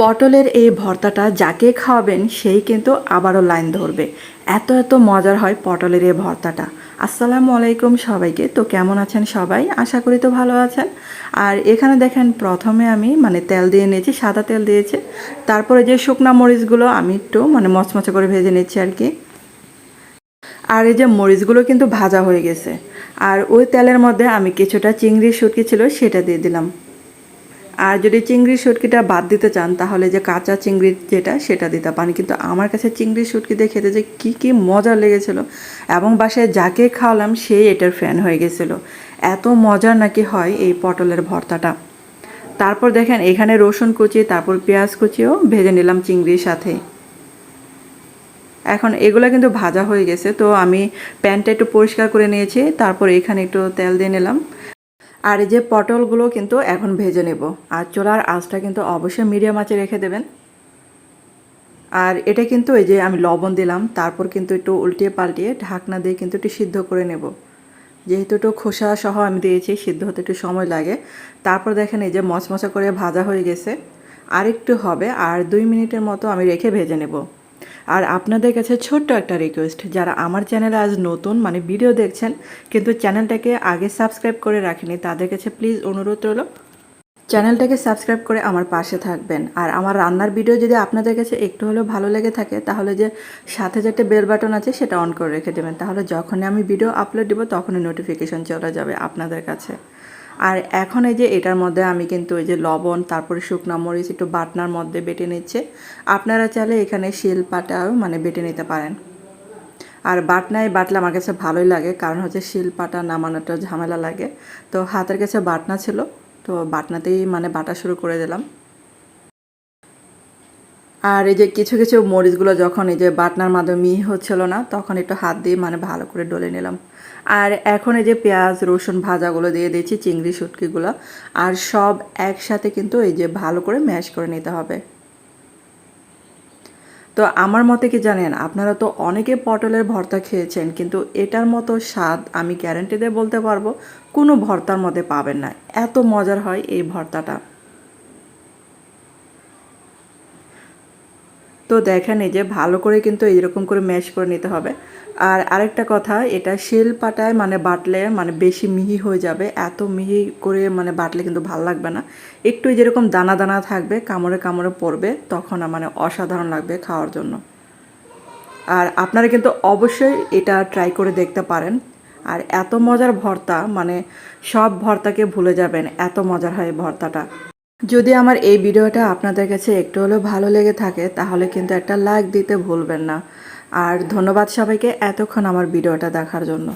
পটলের এই ভর্তাটা যাকে খাওয়াবেন সেই কিন্তু আবারও লাইন ধরবে। এত এত মজার হয় পটলের এই ভর্তাটা। আসসালামু আলাইকুম সবাইকে। তো কেমন আছেন সবাই? আশা করি তো ভালো আছেন। আর এখানে দেখেন প্রথমে আমি মানে তেল দিয়ে নিয়েছি, সাদা তেল দিয়েছি। তারপরে যে শুকনা মরিচগুলো আমি একটু মানে মচমচে করে ভেজে নিচ্ছি আর কি। আর এই যে মরিচগুলো কিন্তু ভাজা হয়ে গেছে। আর ওই তেলের মধ্যে আমি কিছুটা চিংড়ির শুটকি ছিল সেটা দিয়ে দিলাম। আর যদি চিংড়ির শুটকিটা বাদ দিতে চান, তাহলে যে কাঁচা চিংড়ির যেটা, সেটা দিতে পারেন। কিন্তু আমার কাছে চিংড়ির শুটকি দিয়ে খেতে যে কী কী মজা লেগেছিল। এবং বাসায় যাকে খাওয়ালাম সেই এটার ফ্যান হয়ে গেছিল। এত মজার নাকি হয় এই পটলের ভর্তাটা। তারপর দেখেন, এখানে রসুন কুচি, তারপর পেঁয়াজ কুচিও ভেজে নিলাম চিংড়ির সাথে। এখন এগুলো কিন্তু ভাজা হয়ে গেছে, তো আমি প্যানটা একটু পরিষ্কার করে নিয়েছি। তারপর এখানে একটু তেল দিয়ে নিলাম। আর এই যে পটলগুলো কিন্তু এখন ভেজে নেব। আর চোলার আঁচটা কিন্তু অবশ্যই মিডিয়াম আঁচে রেখে দেবেন। আর এটা কিন্তু এই যে আমি লবণ দিলাম, তারপর কিন্তু একটু উল্টিয়ে পাল্টিয়ে ঢাকনা দিয়ে কিন্তু একটু সিদ্ধ করে নেব। যেহেতু একটু খোসা সহ আমি দিয়েছি, সিদ্ধ হতে একটু সময় লাগে। তারপর দেখেন এই যে মচমচা করে ভাজা হয়ে গেছে। আর একটু হবে, আর দুই মিনিটের মতো আমি রেখে ভেজে নেব। আর আপনাদের কাছে ছোট্ট একটা রিকোয়েস্ট যারা আমার চ্যানেলে আজ নতুন মানে ভিডিও দেখছেন, কিন্তু চ্যানেলটাকে আগে সাবস্ক্রাইব করে রাখেনি, তাদের কাছে প্লিজ অনুরোধ রইল চ্যানেলটাকে সাবস্ক্রাইব করে আমার পাশে থাকবেন। আর আমার রান্নার ভিডিও যদি আপনাদের কাছে একটু হলেও ভালো লেগে থাকে, তাহলে যে সাথে যে বেল বাটন আছে, সেটা অন করে রেখে দেবেন। তাহলে যখনই আমি ভিডিও আপলোড দিব, তখনই নোটিফিকেশন চলে যাবে আপনাদের কাছে। আর এখন এই যে এটার মধ্যে আমি কিন্তু এই যে লবণ, তারপরে শুকনো মরিচ একটু বাটনার মধ্যে বেটে নিচ্ছে। আপনারা চাইলে এখানে শিল পাটাও মানে বেটে নিতে পারেন। আর বাটনায় বাটলে আমার কাছে ভালোই লাগে, কারণ হচ্ছে শিল পাটা নামানোটা ঝামেলা লাগে। তো হাতের কাছে বাটনা ছিল, তো বাটনাতেই মানে বাটা শুরু করে দিলাম। আর এই যে কিছু কিছু মরিচগুলো যখন এই যে বাটনার মাধ্যমে মিহি হচ্ছিল না, তখন একটু হাত দিয়ে মানে ভালো করে ডলে নিলাম। আর এখন এই যে পেঁয়াজ, রসুন ভাজাগুলো দিয়ে দিয়েছি, চিংড়ি শুটকিগুলো, আর সব একসাথে কিন্তু এই যে ভালো করে ম্যাশ করে নিতে হবে। তো আমার মতে কি জানেন, আপনারা তো অনেকে পটলের ভর্তা খেয়েছেন, কিন্তু এটার মতো স্বাদ আমি গ্যারান্টি দিয়ে বলতে পারব, কোনো ভর্তার মধ্যে পাবেন না। এত মজার হয় এই ভর্তাটা। তো দেখেন এই যে ভালো করে কিন্তু এইরকম করে ম্যাশ করে নিতে হবে। আর আরেকটা কথা, এটা শিল পাটায় মানে বাটলে মানে বেশি মিহি হয়ে যাবে। এত মিহি করে মানে বাটলে কিন্তু ভালো লাগবে না। একটু যেরকম দানা দানা থাকবে, কামড়ে কামড়ে পড়বে, তখন মানে অসাধারণ লাগবে খাওয়ার জন্য। আর আপনারা কিন্তু অবশ্যই এটা ট্রাই করে দেখতে পারেন। আর এত মজার ভর্তা মানে সব ভর্তাকে ভুলে যাবেন, এত মজার হয় ভর্তাটা। যদি আমার এই ভিডিওটা আপনাদের কাছে একটু হলেও ভালো লেগে থাকে, তাহলে কিন্তু একটা লাইক দিতে ভুলবেন না। আর ধন্যবাদ সবাইকে এতক্ষণ আমার ভিডিওটা দেখার জন্য।